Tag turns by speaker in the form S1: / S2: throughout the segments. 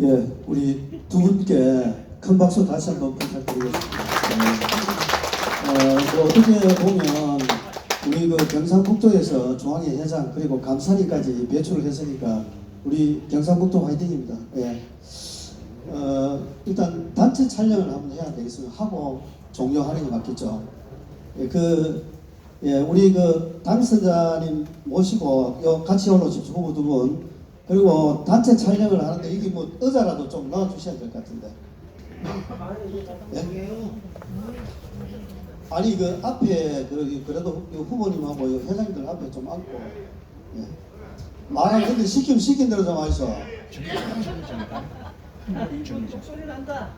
S1: 예, 우리 두 분께 큰 박수 다시 한번 부탁드리겠습니다. 네. 어, 뭐 어떻게 보면 우리 그 경상북도에서 중앙회 회장 그리고 감사리까지 배출을 했으니까 우리 경상북도 화이팅입니다. 예. 어, 일단 단체 촬영을 한번 해야 되겠습니다. 하고 종료하는 게 맞겠죠. 예, 그, 예, 우리 그 당선자님 모시고 요 같이 올라오십시오. 후보 두 분. 그리고 단체 촬영을 하는데 이게 뭐 의자라도 좀 넣어주셔야 될 것 같은데. 예? 아니 그 앞에 그 그래도 이 후보님하고 이 회장님들 앞에 좀 앉고 예. 말을 근데 시키면 시킨 대로 좀 하시오.
S2: 소리 난다.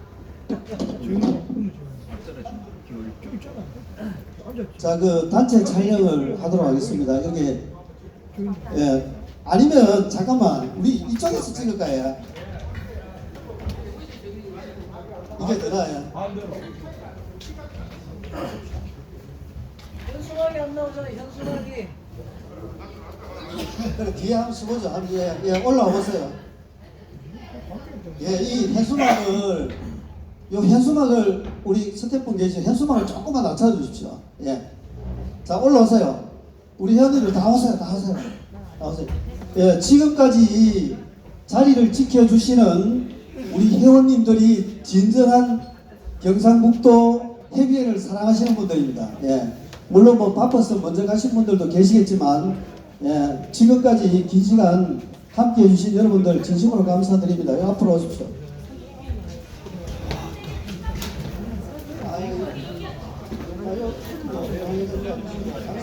S1: 자, 그 단체 촬영을 하도록 하겠습니다. 여기 예. 아니면 잠깐만 우리 이쪽에서 찍을까 요? 이게 더 나아요.
S2: 현수막이 안 나오잖아, 현수막이.
S1: 그래 뒤에 한번 써보죠. 한번 예, 예 올라와 보세요. 예, 이 현수막을 요 현수막을 우리 스태프분 계신 현수막을 조금만 낮춰 주십시오. 예. 자 올라오세요. 우리 회원님들 다 오세요. 다 오세요. 예, 지금까지 자리를 지켜주시는 우리 회원님들이 진정한 경상북도 협의회를 사랑하시는 분들입니다. 예. 물론 뭐 바빠서 먼저 가신 분들도 계시겠지만 예, 지금까지 긴 시간 함께 해주신 여러분들 진심으로 감사드립니다. 예, 앞으로 오십시오. 그리고 우리 선거관리원들이야.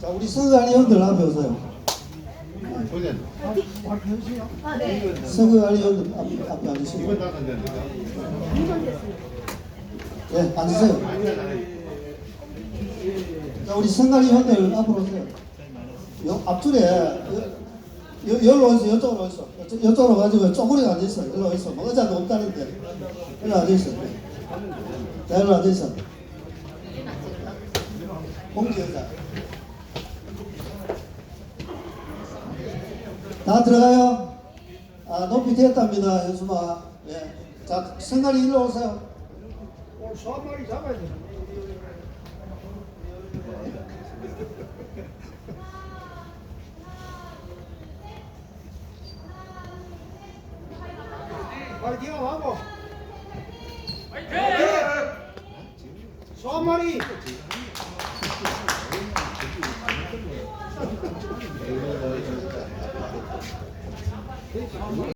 S1: 자, 우리 선거관리원들 앞에 오세요. 선거관리원들 앞- 앞에 앉으시고. 예, 앉으세요. 자, 우리 선거관리원들 앞으로 오세요. 요 앞줄에 여기로 오세요. 이쪽으로 오세요. 이쪽- 이쪽으로 가지고 쪼그리고 앉아있어. 일로 오세요. 뭐 의자도 없다는데. 일로 앉아있어. 자, 일로 앉아있어. 공지 의자. 다 들어가요? 아, 높이 됐답니다, 현수마. 예. 자, 승관이 일로 오세요.
S3: 오늘 소한 마리 잡아야 돼. 빨리 기어하고. 파이팅! 네. 소한 마리.